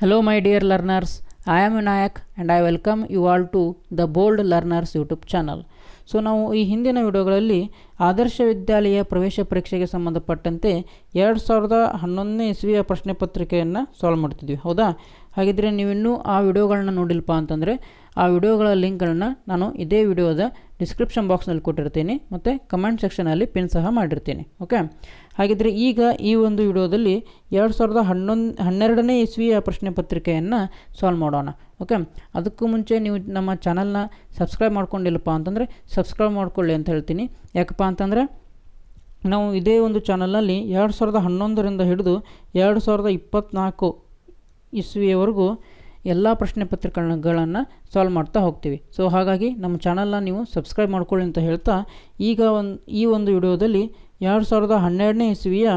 Hello, my dear learners. I am Vinayak and I welcome you all to the Bold Learners YouTube channel so ನಾವು ಈ ಹಿಂದಿನ ವಿಡಿಯೋಗಳಲ್ಲಿ ಆದರ್ಶ ವಿದ್ಯಾಲಯ ಪ್ರವೇಶ ಪರೀಕ್ಷೆಗೆ ಸಂಬಂಧಪಟ್ಟಂತೆ ಎರಡು ಸಾವಿರದ ಹನ್ನೊಂದನೇ ಇಸ್ವಿಯ ಪ್ರಶ್ನೆ ಪತ್ರಿಕೆಯನ್ನು ಸಾಲ್ವ್ ಮಾಡ್ತಿದ್ವಿ. ಹೌದಾ? ಹಾಗಿದ್ದರೆ ನೀವಿನ್ನೂ ಆ ವಿಡಿಯೋಗಳನ್ನ ನೋಡಿಲ್ಪ ಅಂತಂದರೆ ಆ ವಿಡಿಯೋಗಳ ಲಿಂಕ್ಗಳನ್ನು ನಾನು ಇದೇ ವಿಡಿಯೋದ ಡಿಸ್ಕ್ರಿಪ್ಷನ್ ಬಾಕ್ಸ್ನಲ್ಲಿ ಕೊಟ್ಟಿರ್ತೀನಿ. ಮತ್ತು ಕಮೆಂಟ್ ಸೆಕ್ಷನಲ್ಲಿ ಪಿನ್ ಸಹ ಮಾಡಿರ್ತೀನಿ. ಓಕೆ ಹಾಗಿದ್ರೆ ಈಗ ಈ ಒಂದು ವಿಡಿಯೋದಲ್ಲಿ ಎರಡು ಸಾವಿರದ ಹನ್ನೊಂದು, ಹನ್ನೆರಡನೇ ಇಸ್ವಿಯ ಪ್ರಶ್ನೆ ಪತ್ರಿಕೆಯನ್ನು ಸಾಲ್ವ್ ಮಾಡೋಣ. ಓಕೆ ಅದಕ್ಕೂ ಮುಂಚೆ ನೀವು ನಮ್ಮ ಚಾನಲ್ನ ಸಬ್ಸ್ಕ್ರೈಬ್ ಮಾಡ್ಕೊಂಡಿಲ್ಲಪ್ಪ ಅಂತಂದರೆ ಸಬ್ಸ್ಕ್ರೈಬ್ ಮಾಡ್ಕೊಳ್ಳಿ ಅಂತ ಹೇಳ್ತೀನಿ. ಯಾಕಪ್ಪ ಅಂತಂದರೆ ನಾವು ಇದೇ ಒಂದು ಚಾನಲ್ನಲ್ಲಿ ಎರಡು ಸಾವಿರದ ಹನ್ನೊಂದರಿಂದ ಹಿಡಿದು ಎರಡು ಸಾವಿರದ ಇಪ್ಪತ್ತ್ನಾಲ್ಕು ಇಸ್ವಿಯವರೆಗೂ ಎಲ್ಲ ಪ್ರಶ್ನೆ ಪತ್ರಿಕೆಗಳನ್ನು ಸಾಲ್ವ್ ಮಾಡ್ತಾ ಹೋಗ್ತೀವಿ. ಸೊ ಹಾಗಾಗಿ ನಮ್ಮ ಚಾನಲ್ನ ನೀವು ಸಬ್ಸ್ಕ್ರೈಬ್ ಮಾಡ್ಕೊಳ್ಳಿ ಅಂತ ಹೇಳ್ತಾ, ಈಗ ಒಂದು, ಈ ಒಂದು ವಿಡಿಯೋದಲ್ಲಿ ಎರಡು ಸಾವಿರದ ಹನ್ನೆರಡನೇ ಇಸ್ವಿಯ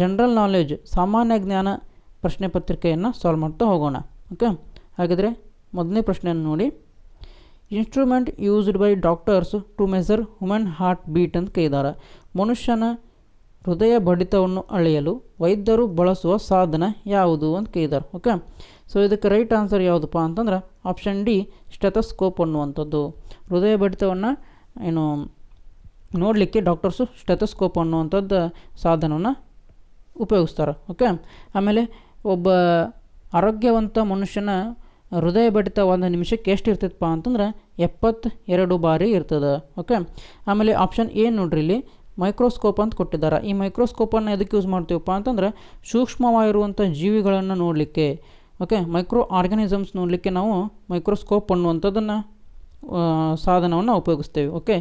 ಜನರಲ್ ನಾಲೆಜ್ ಸಾಮಾನ್ಯ ಜ್ಞಾನ ಪ್ರಶ್ನೆ ಪತ್ರಿಕೆಯನ್ನು ಸಾಲ್ವ್ ಮಾಡ್ತಾ ಹೋಗೋಣ. ಓಕೆ ಹಾಗಿದ್ರೆ ಮೊದಲನೇ ಪ್ರಶ್ನೆಯನ್ನು ನೋಡಿ. Instrument used by doctors to measure human heart beat ಅಂತ ಕೈದಾರ ಮನುಷ್ಯನ ಹೃದಯ ಬಡಿತವನ್ನು ಅಳೆಯಲು ವೈದ್ಯರು ಬಳಸುವ ಸಾಧನ ಯಾವುದು ಅಂತ ಕೇಳಿದ್ದಾರೆ ಓಕೆ ಸೊ ಇದಕ್ಕೆ ರೈಟ್ ಆನ್ಸರ್ ಯಾವುದಪ್ಪ ಅಂತಂದ್ರೆ ಆಪ್ಷನ್ ಡಿ ಸ್ಟೆಥಸ್ಕೋಪ್ ಅನ್ನುವಂಥದ್ದು. ಹೃದಯ ಬಡಿತವನ್ನು, ಏನು, ನೋಡಲಿಕ್ಕೆ ಡಾಕ್ಟರ್ಸು ಸ್ಟೆಥಸ್ಕೋಪ್ ಅನ್ನುವಂಥದ್ದು ಸಾಧನವನ್ನು ಉಪಯೋಗಿಸ್ತಾರೆ ಓಕೆ ಆಮೇಲೆ ಒಬ್ಬ ಆರೋಗ್ಯವಂತ ಮನುಷ್ಯನ ಹೃದಯ ಬಡಿತ ಒಂದು ನಿಮಿಷಕ್ಕೆ ಎಷ್ಟು ಇರ್ತೈತಪ್ಪ ಅಂತಂದ್ರೆ ಎಪ್ಪತ್ತು ಎರಡು ಬಾರಿ ಇರ್ತದೆ ಓಕೆ ಆಮೇಲೆ ಆಪ್ಷನ್ ಎ ನೋಡ್ರಿ ಇಲ್ಲಿ ಮೈಕ್ರೋಸ್ಕೋಪ್ ಅಂತ ಕೊಟ್ಟಿದ್ದಾರೆ. ಈ ಮೈಕ್ರೋಸ್ಕೋಪನ್ನು ಎದಕ್ಕೆ ಯೂಸ್ ಮಾಡ್ತೀವಪ್ಪ ಅಂತಂದ್ರೆ ಸೂಕ್ಷ್ಮವಾಗಿರುವಂಥ ಜೀವಿಗಳನ್ನು ನೋಡಲಿಕ್ಕೆ. ಓಕೆ, ಮೈಕ್ರೋ ಆರ್ಗ್ಯಾನಿಸಮ್ಸ್ ನೋಡಲಿಕ್ಕೆ ನಾವು ಮೈಕ್ರೋಸ್ಕೋಪ್ ಅನ್ನುವಂಥದ್ದನ್ನು ಸಾಧನವನ್ನು ಉಪಯೋಗಿಸ್ತೇವೆ. ಓಕೆ,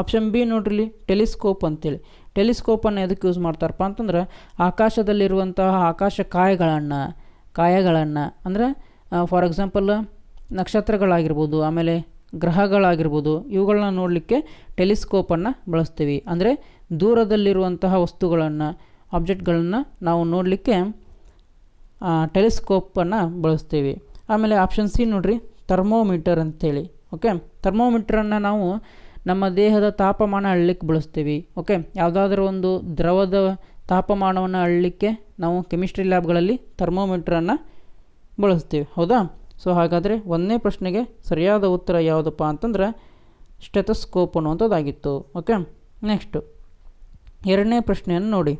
ಆಪ್ಷನ್ ಬಿ ನೋಡ್ರಿ ಟೆಲಿಸ್ಕೋಪ್ ಅಂತೇಳಿ. ಟೆಲಿಸ್ಕೋಪನ್ನು ಎದಕ್ಕೆ ಯೂಸ್ ಮಾಡ್ತಾರಪ್ಪ ಅಂತಂದ್ರೆ, ಆಕಾಶದಲ್ಲಿರುವಂತಹ ಆಕಾಶ ಕಾಯಗಳನ್ನು ಕಾಯಗಳನ್ನು, ಅಂದರೆ ಫಾರ್ ಎಕ್ಸಾಂಪಲ್ ನಕ್ಷತ್ರಗಳಾಗಿರ್ಬೋದು, ಆಮೇಲೆ ಗ್ರಹಗಳಾಗಿರ್ಬೋದು ಇವುಗಳನ್ನ ನೋಡಲಿಕ್ಕೆ ಟೆಲಿಸ್ಕೋಪನ್ನು ಬಳಸ್ತೀವಿ. ಅಂದರೆ, ದೂರದಲ್ಲಿರುವಂತಹ ವಸ್ತುಗಳನ್ನು, ಆಬ್ಜೆಕ್ಟ್ಗಳನ್ನು ನಾವು ನೋಡಲಿಕ್ಕೆ ಟೆಲಿಸ್ಕೋಪನ್ನು ಬಳಸ್ತೀವಿ. ಆಮೇಲೆ ಆಪ್ಷನ್ ಸಿ ನೋಡ್ರಿ ಥರ್ಮೋಮೀಟರ್ ಅಂಥೇಳಿ ಓಕೆ ಥರ್ಮೋಮೀಟ್ರನ್ನು ನಾವು ನಮ್ಮ ದೇಹದ ತಾಪಮಾನ ಅಳ್ಲಿಕ್ಕೆ ಬಳಸ್ತೀವಿ. ಓಕೆ ಯಾವುದಾದ್ರೂ ಒಂದು ದ್ರವದ ತಾಪಮಾನವನ್ನು ಅಳ್ಲಿಕ್ಕೆ ನಾವು ಕೆಮಿಸ್ಟ್ರಿ ಲ್ಯಾಬ್ಗಳಲ್ಲಿ ಥರ್ಮೋಮೀಟ್ರನ್ನು ಬಳಸ್ತೀವಿ. ಹೌದಾ? ಸೊ ಹಾಗಾದರೆ ಒಂದನೇ ಪ್ರಶ್ನೆಗೆ ಸರಿಯಾದ ಉತ್ತರ ಯಾವುದಪ್ಪ ಅಂತಂದ್ರೆ ಸ್ಟೆಥಸ್ಕೋಪ್ ಅನ್ನುವಂಥದ್ದಾಗಿತ್ತು. ಓಕೆ ನೆಕ್ಸ್ಟು ಎರಡನೇ ಪ್ರಶ್ನೆಯನ್ನು ನೋಡಿ.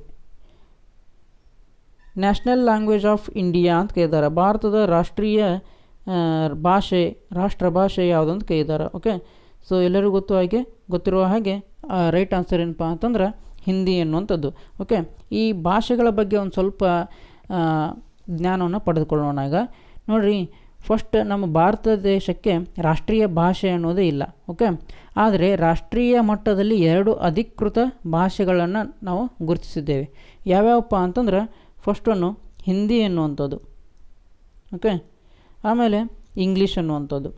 ನ್ಯಾಷನಲ್ ಲ್ಯಾಂಗ್ವೇಜ್ ಆಫ್ ಇಂಡಿಯಾ ಅಂತ ಕೇಳಿದ್ದಾರೆ ಭಾರತದ ರಾಷ್ಟ್ರೀಯ ಭಾಷೆ, ರಾಷ್ಟ್ರ ಭಾಷೆ ಯಾವುದು ಅಂತ ಕೇಳಿದ್ದಾರೆ ಓಕೆ ಸೊ ಎಲ್ಲರಿಗೂ ಗೊತ್ತು ಹಾಗೆ, ಗೊತ್ತಿರುವ ಹಾಗೆ ರೈಟ್ ಆನ್ಸರ್ ಏನಪ್ಪ ಅಂತಂದ್ರೆ ಹಿಂದಿ ಅನ್ನುವಂಥದ್ದು ಓಕೆ ಈ ಭಾಷೆಗಳ ಬಗ್ಗೆ ಒಂದು ಸ್ವಲ್ಪ ಜ್ಞಾನವನ್ನು ಪಡೆದುಕೊಳ್ಳೋಣ ಈಗ. ನೋಡಿರಿ ಫಸ್ಟ್ ನಮ್ಮ ಭಾರತ ದೇಶಕ್ಕೆ ರಾಷ್ಟ್ರೀಯ ಭಾಷೆ ಅನ್ನೋದೇ ಇಲ್ಲ. ಓಕೆ ಆದರೆ ರಾಷ್ಟ್ರೀಯ ಮಟ್ಟದಲ್ಲಿ ಎರಡು ಅಧಿಕೃತ ಭಾಷೆಗಳನ್ನು ನಾವು ಗುರುತಿಸಿದ್ದೇವೆ. ಯಾವ್ಯಾವಪ್ಪ ಅಂತಂದ್ರೆ ಫಸ್ಟ್ ಒನ್ನು ಹಿಂದಿ ಅನ್ನುವಂಥದ್ದು. ಓಕೆ ಆಮೇಲೆ ಇಂಗ್ಲೀಷ್ ಅನ್ನುವಂಥದ್ದು.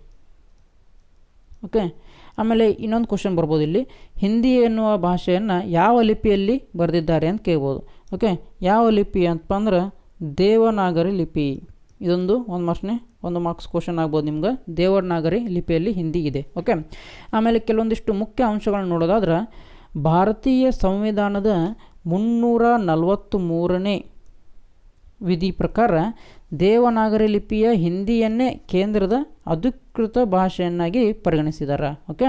ಓಕೆ ಆಮೇಲೆ ಇನ್ನೊಂದು ಕ್ವಶನ್ ಬರ್ಬೋದು ಇಲ್ಲಿ. ಹಿಂದಿ ಎನ್ನುವ ಭಾಷೆಯನ್ನು ಯಾವ ಲಿಪಿಯಲ್ಲಿ ಬರೆದಿದ್ದಾರೆ ಅಂತ ಕೇಳ್ಬೋದು. ಓಕೆ ಯಾವ ಲಿಪಿ ಅಂತಪ್ಪ ಅಂದ್ರೆ ದೇವನಾಗರಿ ಲಿಪಿ. ಇದೊಂದು ಒಂದು ಮಾರ್ಕ್ಸ್ನೇ ಒಂದು ಮಾರ್ಕ್ಸ್ ಕ್ವಶನ್ ಆಗ್ಬೋದು ನಿಮ್ಗೆ. ದೇವನಾಗರಿ ಲಿಪಿಯಲ್ಲಿ ಹಿಂದಿ ಇದೆ. ಓಕೆ ಆಮೇಲೆ ಕೆಲವೊಂದಿಷ್ಟು ಮುಖ್ಯ ಅಂಶಗಳನ್ನ ನೋಡೋದಾದ್ರೆ, ಭಾರತೀಯ ಸಂವಿಧಾನದ ಮುನ್ನೂರ ನಲವತ್ತು ಮೂರನೇ ವಿಧಿ ಪ್ರಕಾರ ದೇವನಾಗರಿ ಲಿಪಿಯ ಹಿಂದಿಯನ್ನೇ ಕೇಂದ್ರದ ಅಧಿಕೃತ ಭಾಷೆಯನ್ನಾಗಿ ಪರಿಗಣಿಸಿದ್ದಾರೆ ಓಕೆ?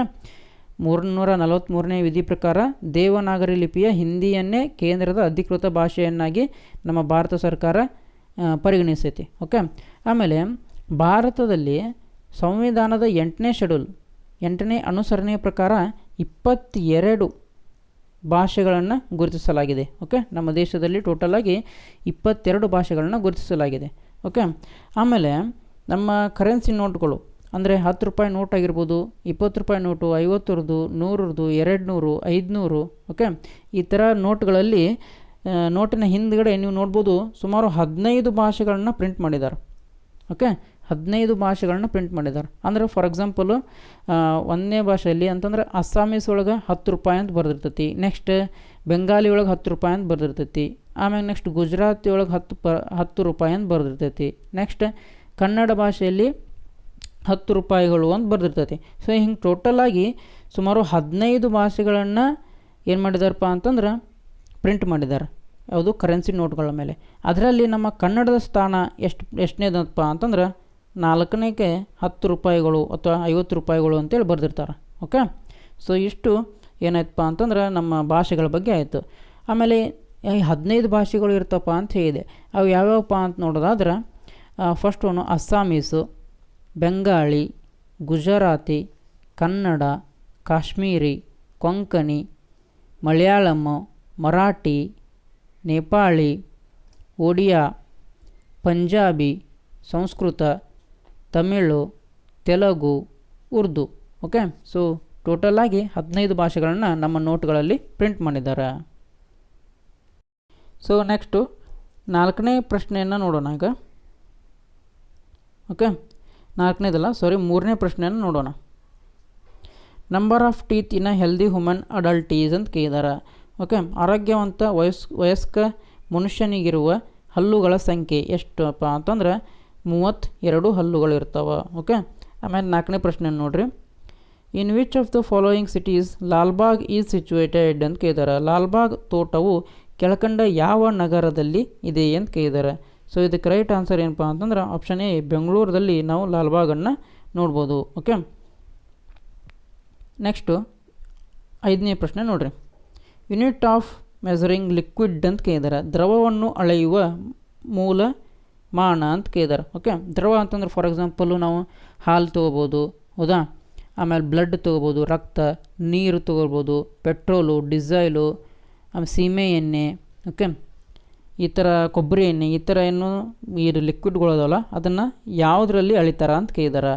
ಮೂರ್ನೂರ ನಲವತ್ತ್ಮೂರನೇ ವಿಧಿ ಪ್ರಕಾರ ದೇವನಾಗರಿ ಲಿಪಿಯ ಹಿಂದಿಯನ್ನೇ ಕೇಂದ್ರದ ಅಧಿಕೃತ ಭಾಷೆಯನ್ನಾಗಿ ನಮ್ಮ ಭಾರತ ಸರ್ಕಾರ ಪರಿಗಣಿಸೈತಿ. ಓಕೆ? ಆಮೇಲೆ ಭಾರತದಲ್ಲಿ ಸಂವಿಧಾನದ ಎಂಟನೇ ಶೆಡ್ಯೂಲ್, ಎಂಟನೇ ಅನುಸರಣೆಯ ಪ್ರಕಾರ ಇಪ್ಪತ್ತೆರಡು ಭಾಷೆಗಳನ್ನು ಗುರುತಿಸಲಾಗಿದೆ ಓಕೆ ನಮ್ಮ ದೇಶದಲ್ಲಿ ಟೋಟಲಾಗಿ ಇಪ್ಪತ್ತೆರಡು ಭಾಷೆಗಳನ್ನು ಗುರುತಿಸಲಾಗಿದೆ ಓಕೆ ಆಮೇಲೆ ನಮ್ಮ ಕರೆನ್ಸಿ ನೋಟ್ಗಳು ಅಂದರೆ ಹತ್ತು ರೂಪಾಯಿ ನೋಟ್ ಆಗಿರ್ಬೋದು, ಇಪ್ಪತ್ತು ರೂಪಾಯಿ ನೋಟು ಐವತ್ತರದ್ದು ನೂರರದು ಎರಡು ನೂರು ಐದುನೂರು ಓಕೆ ಈ ಥರ ನೋಟ್ಗಳಲ್ಲಿ ನೋಟಿನ ಹಿಂದ್ಗಡೆ ನೀವು ನೋಡ್ಬೋದು ಸುಮಾರು ಹದಿನೈದು ಭಾಷೆಗಳನ್ನ ಪ್ರಿಂಟ್ ಮಾಡಿದ್ದಾರೆ ಓಕೆ ಹದಿನೈದು ಭಾಷೆಗಳನ್ನ ಪ್ರಿಂಟ್ ಮಾಡಿದ್ದಾರೆ. ಅಂದರೆ ಫಾರ್ ಎಕ್ಸಾಂಪಲು ಒಂದನೇ ಭಾಷೆಯಲ್ಲಿ ಅಂತಂದ್ರೆ ಅಸ್ಸಾಮೀಸ್ ಒಳಗೆ ಹತ್ತು ರೂಪಾಯಿ ಅಂತ ಬರೆದಿರ್ತೈತಿ. ನೆಕ್ಸ್ಟ್ ಬೆಂಗಾಲಿ ಒಳಗೆ ಹತ್ತು ರೂಪಾಯಿ ಅಂತ ಬರೆದಿರ್ತೈತಿ. ಆಮೇಲೆ ನೆಕ್ಸ್ಟ್ ಗುಜರಾತಿ ಒಳಗೆ ಹತ್ತು ಪ, ಹತ್ತು ರೂಪಾಯಿ ಅಂತ ಬರೆದಿರ್ತೈತಿ. ನೆಕ್ಸ್ಟ್ ಕನ್ನಡ ಭಾಷೆಯಲ್ಲಿ ಹತ್ತು ರೂಪಾಯಿಗಳು ಅಂತ ಬರೆದಿರ್ತೈತಿ. ಸೊ ಹಿಂಗೆ ಟೋಟಲಾಗಿ ಸುಮಾರು ಹದಿನೈದು ಭಾಷೆಗಳನ್ನು ಏನು ಮಾಡಿದಾರಪ್ಪ ಅಂತಂದ್ರೆ ಪ್ರಿಂಟ್ ಮಾಡಿದ್ದಾರೆ. ಯಾವುದು ಕರೆನ್ಸಿ ನೋಟ್ಗಳ ಮೇಲೆ. ಅದರಲ್ಲಿ ನಮ್ಮ ಕನ್ನಡದ ಸ್ಥಾನ ಎಷ್ಟು ಎಷ್ಟನೇದಪ್ಪ ಅಂತಂದ್ರೆ ನಾಲ್ಕನೇಗೆ ಹತ್ತು ರೂಪಾಯಿಗಳು ಅಥವಾ ಐವತ್ತು ರೂಪಾಯಿಗಳು ಅಂತೇಳಿ ಬರೆದಿರ್ತಾರೆ ಓಕೆ ಸೊ ಇಷ್ಟು ಏನಾಯ್ತಪ್ಪ ಅಂತಂದ್ರೆ ನಮ್ಮ ಭಾಷೆಗಳ ಬಗ್ಗೆ ಆಯಿತು. ಆಮೇಲೆ ಈ ಹದಿನೈದು ಭಾಷೆಗಳು ಇರ್ತಪ್ಪ ಅಂತ ಹೇಳಿದೆ. ಅವು ಯಾವ್ಯಾವಪ್ಪ ಅಂತ ನೋಡೋದಾದ್ರೆ first one Assamese, Bengali, Gujarati, Kannada, Kashmiri, Konkani, Malayalam, Marathi, Nepali, Odia, Punjabi, Sanskrit Tamil, Telugu, Urdu okay so ಟೋಟಲಾಗಿ ಹದಿನೈದು ಭಾಷೆಗಳನ್ನು ನಮ್ಮ ನೋಟ್ಗಳಲ್ಲಿ ಪ್ರಿಂಟ್ ಮಾಡಿದ್ದಾರೆ. ಸೊ ನೆಕ್ಸ್ಟು ನಾಲ್ಕನೇ ಪ್ರಶ್ನೆಯನ್ನು ನೋಡೋಣ ಈಗ. ಓಕೆ ನಾಲ್ಕನೇದಲ್ಲ ಸಾರಿ ಮೂರನೇ ಪ್ರಶ್ನೆಯನ್ನು ನೋಡೋಣ. Number of teeth in a healthy human adult is ಅಂತ ಕೇಳಿದ್ದಾರೆ ಓಕೆ ಆರೋಗ್ಯವಂತ ವಯಸ್, ವಯಸ್ಕ ಮನುಷ್ಯನಿಗಿರುವ ಹಲ್ಲುಗಳ ಸಂಖ್ಯೆ ಎಷ್ಟಪ್ಪ ಅಂತಂದ್ರೆ ಮೂವತ್ತೆರಡು ಹಲ್ಲುಗಳು ಇರ್ತಾವೆ ಓಕೆ ಆಮೇಲೆ ನಾಲ್ಕನೇ ಪ್ರಶ್ನೆ ನೋಡಿರಿ. In which of the following cities Lalbagh is situated ಅಂತ ಕೇಳಿದಾರೆ. ಲಾಲ್ಬಾಗ್ ತೋಟವು ಕೆಳಕಂಡ ಯಾವ ನಗರದಲ್ಲಿ ಇದೆ ಅಂತ ಕೇಳಿದ್ದಾರೆ ಸೊ ಇದಕ್ಕೆ ರೈಟ್ ಆನ್ಸರ್ ಏನಪ್ಪ ಅಂತಂದ್ರೆ ಆಪ್ಷನ್ ಎ ಬೆಂಗಳೂರಲ್ಲಿ ನಾವು ಲಾಲ್ಬಾಗನ್ನು ನೋಡ್ಬೋದು ಓಕೆ ನೆಕ್ಸ್ಟು ಐದನೇ ಪ್ರಶ್ನೆ ನೋಡಿರಿ. ಯೂನಿಟ್ ಆಫ್ ಮೆಸರಿಂಗ್ ಲಿಕ್ವಿಡ್ ಅಂತ ಕೇಳಿದಾರೆ. ದ್ರವವನ್ನು ಅಳೆಯುವ ಮೂಲ ಮಾನ ಅಂತ ಕೇಳಿದಾರೆ. ಓಕೆ ದ್ರವ ಅಂತಂದ್ರೆ ಫಾರ್ ಎಕ್ಸಾಂಪಲು ನಾವು ಹಾಲು ತೊಗೋಬೋದು, ಹೌದಾ? ಆಮೇಲೆ ಬ್ಲಡ್ ತೊಗೋಬೋದು, ರಕ್ತ, ನೀರು ತೊಗೋಬೋದು ಪೆಟ್ರೋಲು ಡಿಸೈಲು ಆಮೇಲೆ ಸೀಮೆ ಎಣ್ಣೆ ಓಕೆ ಈ ಥರ ಕೊಬ್ಬರಿ ಎಣ್ಣೆ, ಈ ಥರ ಏನು ಈ ಲಿಕ್ವಿಡ್ಗಳು ಅದಾವಲ್ಲ, ಅದನ್ನು ಯಾವುದರಲ್ಲಿ ಅಳಿತಾರ ಅಂತ ಕೇಳಿದಾರೆ.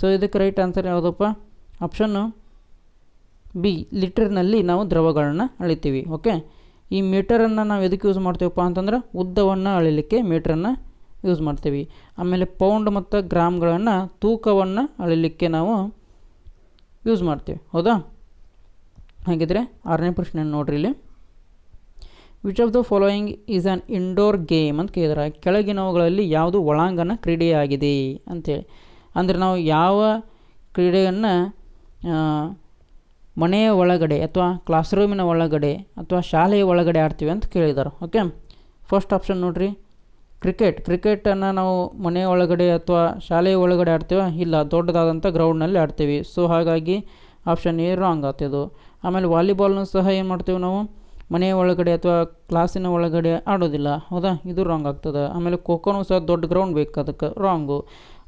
ಸೊ ಇದಕ್ಕೆ ರೈಟ್ ಆನ್ಸರ್ ಯಾವುದಪ್ಪ? ಆಪ್ಷನ್ನು ಬಿ ಲೀಟರ್ನಲ್ಲಿ ನಾವು ದ್ರವಗಳನ್ನು ಅಳಿತೀವಿ ಓಕೆ ಈ ಮೀಟರನ್ನು ನಾವು ಎದಕ್ಕೆ ಯೂಸ್ ಮಾಡ್ತೀವಪ್ಪ ಅಂತಂದ್ರೆ ಉದ್ದವನ್ನು ಅಳಿಲಿಕ್ಕೆ ಮೀಟ್ರನ್ನು ಯೂಸ್ ಮಾಡ್ತೀವಿ. ಆಮೇಲೆ ಪೌಂಡ್ ಮತ್ತು ಗ್ರಾಮ್ಗಳನ್ನು ತೂಕವನ್ನು ಅಳಿಲಿಕ್ಕೆ ನಾವು ಯೂಸ್ ಮಾಡ್ತೀವಿ. ಹೌದಾ? ಹಾಗಿದ್ರೆ ಆರನೇ ಪ್ರಶ್ನೆ ನೋಡ್ರಿ ಇಲ್ಲಿ. Which of the following is an indoor game ಅಂತ ಕೇಳಿದಾರೆ. ಕೆಳಗಿನವುಗಳಲ್ಲಿ ಯಾವುದು ಒಳಾಂಗಣ ಕ್ರೀಡೆಯಾಗಿದೆ ಅಂತೇಳಿ. ಅಂದರೆ ನಾವು ಯಾವ ಕ್ರೀಡೆಯನ್ನು ಮನೆಯ ಒಳಗಡೆ ಅಥವಾ ಕ್ಲಾಸ್ ರೂಮಿನ ಒಳಗಡೆ ಅಥವಾ ಶಾಲೆಯ ಒಳಗಡೆ ಆಡ್ತೀವಿ ಅಂತ ಕೇಳಿದ್ದಾರೆ ಓಕೆ ಫಸ್ಟ್ ಆಪ್ಷನ್ ನೋಡಿರಿ. ಕ್ರಿಕೆಟ್ ಕ್ರಿಕೆಟನ್ನು ನಾವು ಮನೆಯ ಒಳಗಡೆ ಅಥವಾ ಶಾಲೆಯ ಒಳಗಡೆ ಆಡ್ತೀವ? ಇಲ್ಲ ದೊಡ್ಡದಾದಂಥ ಗ್ರೌಂಡ್ನಲ್ಲಿ ಆಡ್ತೀವಿ. ಸೊ ಹಾಗಾಗಿ ಆಪ್ಷನ್ ಎ ರಾಂಗ್ ಆಗ್ತದೆ ಆಮೇಲೆ ವಾಲಿಬಾಲ್ನೂ ಸಹ ಏನು ಮಾಡ್ತೀವಿ ನಾವು? ಮನೆಯ ಒಳಗಡೆ ಅಥವಾ ಕ್ಲಾಸಿನ ಒಳಗಡೆ ಆಡೋದಿಲ್ಲ. ಹೌದಾ? ಇದು ರಾಂಗ್ ಆಗ್ತದೆ. ಆಮೇಲೆ ಖೋಖೋನೂ ಸಹ ದೊಡ್ಡ ಗ್ರೌಂಡ್ ಬೇಕು ಅದಕ್ಕೆ. ರಾಂಗು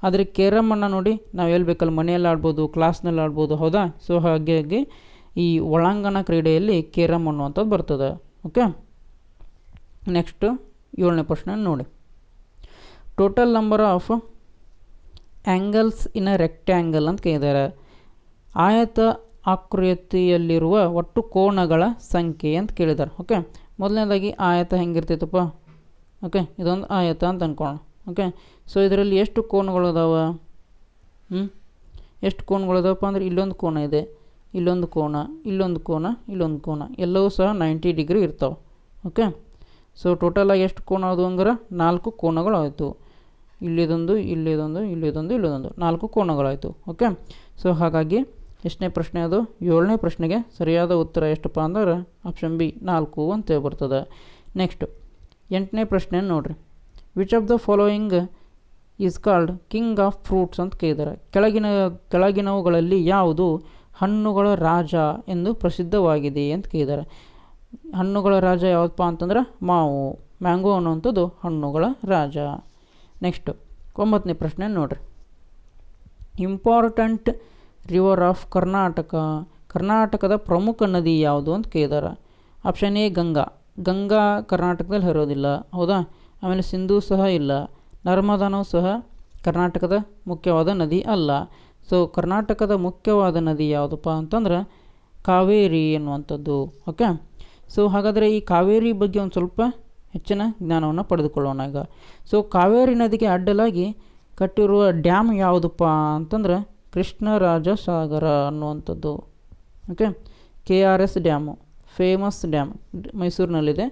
ಆದರೆ ಕೇರಮನ್ನು ನೋಡಿ ನಾವು ಎಲ್ಲಿ ಬೇಕಲ್ಲಿ ಮನೆಯಲ್ಲಿ ಆಡ್ಬೋದು ಕ್ಲಾಸ್ನಲ್ಲಿ ಆಡ್ಬೋದು, ಹೌದಾ? ಸೊ ಹಾಗಾಗಿ ಈ ಒಳಾಂಗಣ ಕ್ರೀಡೆಯಲ್ಲಿ ಕೇರಮ್ ಅನ್ನುವಂಥದ್ದು ಬರ್ತದೆ. ಓಕೆ ನೆಕ್ಸ್ಟು ಏಳನೇ ಪ್ರಶ್ನೆ ನೋಡಿ. Total number of angles in a rectangle ಅಂತ ಕೇಳಿದ್ದಾರೆ. ಆಯತ ಆಕೃತಿಯಲ್ಲಿರುವ ಒಟ್ಟು ಕೋಣಗಳ ಸಂಖ್ಯೆ ಅಂತ ಕೇಳಿದ್ದಾರೆ. ಓಕೆ ಮೊದಲನೇದಾಗಿ ಆಯತ ಹೆಂಗಿರ್ತೈತಪ್ಪ? ಓಕೆ ಇದೊಂದು ಆಯತ ಅಂತ ಅಂದ್ಕೊಳ್ಳೋಣ ಓಕೆ ಸೊ ಇದರಲ್ಲಿ ಎಷ್ಟು ಕೋಣಗಳು ಅದಾವ? ಹ್ಞೂ ಎಷ್ಟು ಕೋಣಗಳು ಅದಾವಪ್ಪ ಅಂದ್ರೆ ಇಲ್ಲೊಂದು ಕೋಣ ಇದೆ. ಇಲ್ಲೊಂದು ಕೋಣ ಇಲ್ಲೊಂದು ಕೋಣ ಇಲ್ಲೊಂದು ಕೋಣ ಎಲ್ಲವೂ ಸಹ ನೈಂಟಿ ಡಿಗ್ರಿ ಇರ್ತಾವೆ. ಓಕೆ ಸೊ ಟೋಟಲಾಗಿ ಎಷ್ಟು ಕೋಣ ಅದು ಅಂದ್ರೆ ನಾಲ್ಕು ಕೋಣಗಳು ಆಯಿತು. ಇಲ್ಲಿದೊಂದು ಇಲ್ಲಿದೊಂದು ಇಲ್ಲಿದೊಂದು ಇಲ್ಲಿದೊಂದು. ನಾಲ್ಕು ಕೋಣಗಳಾಯಿತು ಓಕೆ ಸೊ ಹಾಗಾಗಿ ಎಷ್ಟನೇ ಪ್ರಶ್ನೆ ಅದು? ಏಳನೇ ಪ್ರಶ್ನೆಗೆ ಸರಿಯಾದ ಉತ್ತರ ಎಷ್ಟಪ್ಪ ಅಂದ್ರೆ ಆಪ್ಷನ್ ಬಿ ನಾಲ್ಕು ಅಂತ ಬರ್ತದೆ ನೆಕ್ಸ್ಟು ಎಂಟನೇ ಪ್ರಶ್ನೆ ನೋಡಿರಿ. Which of the following is called king of fruits ಅಂತ ಕೇಳಿದ್ದಾರೆ ಕೆಳಗಿನ, ಕೆಳಗಿನವುಗಳಲ್ಲಿ ಯಾವುದು ಹಣ್ಣುಗಳ ರಾಜ ಎಂದು ಪ್ರಸಿದ್ಧವಾಗಿದೆ ಅಂತ ಕೇಳಿದ್ದಾರೆ ಹಣ್ಣುಗಳ ರಾಜ ಯಾವುದಪ್ಪ ಅಂತಂದ್ರೆ ಮಾವು. ಮ್ಯಾಂಗೋ ಅನ್ನುವಂಥದ್ದು ಹಣ್ಣುಗಳ ರಾಜ. ನೆಕ್ಸ್ಟು ಒಂಬತ್ತನೇ ಪ್ರಶ್ನೆ ನೋಡಿರಿ. ಇಂಪಾರ್ಟೆಂಟ್ ರಿವರ್ ಆಫ್ ಕರ್ನಾಟಕ ಕರ್ನಾಟಕದ ಪ್ರಮುಖ ನದಿ ಯಾವುದು ಅಂತ ಕೇಳಿದಾರೆ. Option A Ganga. ಗಂಗಾ ಕರ್ನಾಟಕದಲ್ಲಿ ಹರಿಯೋದಿಲ್ಲ. ಹೌದಾ? ಆಮೇಲೆ ಸಿಂಧೂ ಸಹ ಇಲ್ಲ. ನರ್ಮದಾನೂ ಸಹ ಕರ್ನಾಟಕದ ಮುಖ್ಯವಾದ ನದಿ ಅಲ್ಲ. ಸೊ ಕರ್ನಾಟಕದ ಮುಖ್ಯವಾದ ನದಿ ಯಾವುದಪ್ಪ ಅಂತಂದ್ರೆ ಕಾವೇರಿ ಎನ್ನುವಂಥದ್ದು. ಓಕೆ ಸೊ ಹಾಗಾದರೆ ಈ ಕಾವೇರಿ ಬಗ್ಗೆ ಒಂದು ಸ್ವಲ್ಪ ಹೆಚ್ಚಿನ ಜ್ಞಾನವನ್ನು ಪಡೆದುಕೊಳ್ಳೋಣ ಈಗ. ಸೊ ಕಾವೇರಿ ನದಿಗೆ ಅಡ್ಡಲಾಗಿ ಕಟ್ಟಿರುವ ಡ್ಯಾಮ್ ಯಾವುದಪ್ಪ ಅಂತಂದ್ರೆ ಕೃಷ್ಣರಾಜ ಸಾಗರ ಅನ್ನುವಂಥದ್ದು. Okay K R S dam famous dam. ಮೈಸೂರಿನಲ್ಲಿದೆ.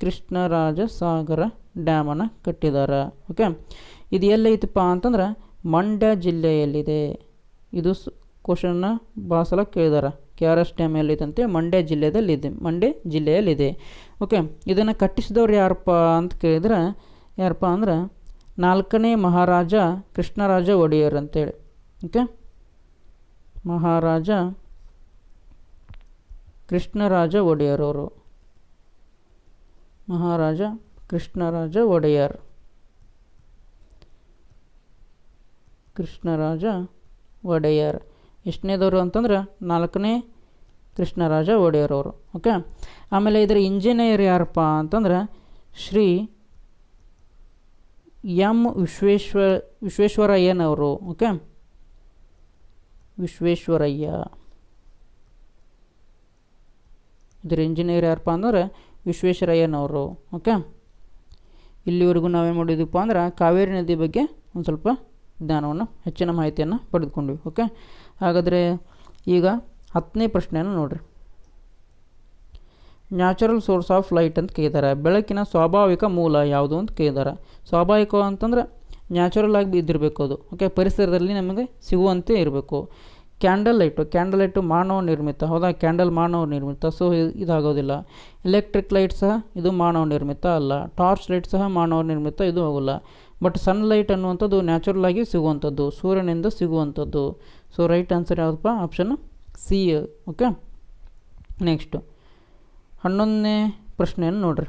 Krishnaraja Sagara ಡ್ಯಾಮನ್ನು ಕಟ್ಟಿದ್ದಾರೆ. ಓಕೆ ಇದು ಎಲ್ಲೈತಪ್ಪ ಅಂತಂದ್ರೆ ಮಂಡ್ಯ ಜಿಲ್ಲೆಯಲ್ಲಿದೆ. ಇದು ಕ್ವಶನ್ನ ಬಾಸಲ ಸಲ ಕೇಳಿದಾರೆ. ಕೆ ಆರ್ ಎಸ್ ಡ್ಯಾಮ್ ಎಲ್ಲಿದೆ ಅಂತೇಳಿ ಮಂಡ್ಯ ಜಿಲ್ಲೆಯಲ್ಲಿದೆ ಮಂಡ್ಯ ಜಿಲ್ಲೆಯಲ್ಲಿದೆ. ಓಕೆ ಇದನ್ನು ಕಟ್ಟಿಸಿದವ್ರು ಯಾರಪ್ಪ ಅಂತ ಕೇಳಿದ್ರೆ, ಯಾರಪ್ಪ ಅಂದ್ರೆ ನಾಲ್ಕನೇ ಮಹಾರಾಜ ಕೃಷ್ಣರಾಜ ಒಡೆಯರ್ ಅಂತೇಳಿ. ಓಕೆ ಮಹಾರಾಜ ಕೃಷ್ಣರಾಜ ಒಡೆಯರ್ ಅವರು. ಮಹಾರಾಜ ಕೃಷ್ಣರಾಜ ಒಡೆಯರ್. ಕೃಷ್ಣರಾಜ ಒಡೆಯರ್. ಎಷ್ಟನೇದವರು ಅಂತಂದ್ರೆ ನಾಲ್ಕನೇ ಕೃಷ್ಣರಾಜ ಒಡೆಯರ್ ಅವರು ಓಕೆ ಆಮೇಲೆ ಇದರ ಇಂಜಿನಿಯರ್ ಯಾರಪ್ಪ ಅಂತಂದ್ರೆ ಶ್ರೀ ಎಂ ವಿಶ್ವೇಶ್ವ, ವಿಶ್ವೇಶ್ವರಯ್ಯನವರು. ಓಕೆ ವಿಶ್ವೇಶ್ವರಯ್ಯ. ಇದರ ಇಂಜಿನಿಯರ್ ಯಾರಪ್ಪ ಅಂದ್ರೆ ವಿಶ್ವೇಶ್ವರಯ್ಯನವರು. ಓಕೆ ಇಲ್ಲಿವರೆಗೂ ನಾವೇನು ಮಾಡಿದ್ವಿಪ್ಪ ಅಂದ್ರೆ ಕಾವೇರಿ ನದಿ ಬಗ್ಗೆ ಒಂದು ಸ್ವಲ್ಪ ಜ್ಞಾನವನ್ನು, ಹೆಚ್ಚಿನ ಮಾಹಿತಿಯನ್ನು ಪಡೆದುಕೊಂಡ್ವಿ. ಓಕೆ ಹಾಗಾದರೆ ಈಗ ಹತ್ತನೇ ಪ್ರಶ್ನೆಯನ್ನು ನೋಡಿರಿ. ನ್ಯಾಚುರಲ್ ಸೋರ್ಸ್ ಆಫ್ ಲೈಟ್ ಅಂತ ಕೇಳಿದ್ದಾರೆ ಬೆಳಕಿನ ಸ್ವಾಭಾವಿಕ ಮೂಲ ಯಾವುದು ಅಂತ ಕೇಳಿದ್ದಾರೆ ಸ್ವಾಭಾವಿಕ ಅಂತಂದ್ರೆ ನ್ಯಾಚುರಲ್ ಆಗಿ ಇದ್ದಿರಬೇಕು ಅದು. ಓಕೆ ಪರಿಸರದಲ್ಲಿ ನಮಗೆ ಸಿಗುವಂತೆ ಇರಬೇಕು. ಕ್ಯಾಂಡಲ್ ಲೈಟು ಕ್ಯಾಂಡಲ್ ಲೈಟು ಮಾನವ ನಿರ್ಮಿತ. ಹೌದಾ? ಕ್ಯಾಂಡಲ್ ಮಾನವ ನಿರ್ಮಿತ. ಸೊ ಇದಾಗೋದಿಲ್ಲ. ಎಲೆಕ್ಟ್ರಿಕ್ ಲೈಟ್ ಸಹ ಇದು ಮಾನವ ನಿರ್ಮಿತ ಅಲ್ಲ. ಟಾರ್ಚ್ ಲೈಟ್ ಸಹ ಮಾನವ ನಿರ್ಮಿತ, ಇದು ಆಗೋಲ್ಲ ಬಟ್ ಸನ್ ಲೈಟ್ ಅನ್ನುವಂಥದ್ದು ನ್ಯಾಚುರಲ್ ಆಗಿ ಸಿಗುವಂಥದ್ದು. ಸೂರ್ಯನಿಂದ ಸಿಗುವಂಥದ್ದು. ಸೊ ರೈಟ್ ಆನ್ಸರ್ ಯಾವುದಪ್ಪ? ಆಪ್ಷನ್ ಸಿ ಓಕೆ ನೆಕ್ಸ್ಟು ಹನ್ನೊಂದನೇ ಪ್ರಶ್ನೆಯನ್ನು ನೋಡ್ರಿ.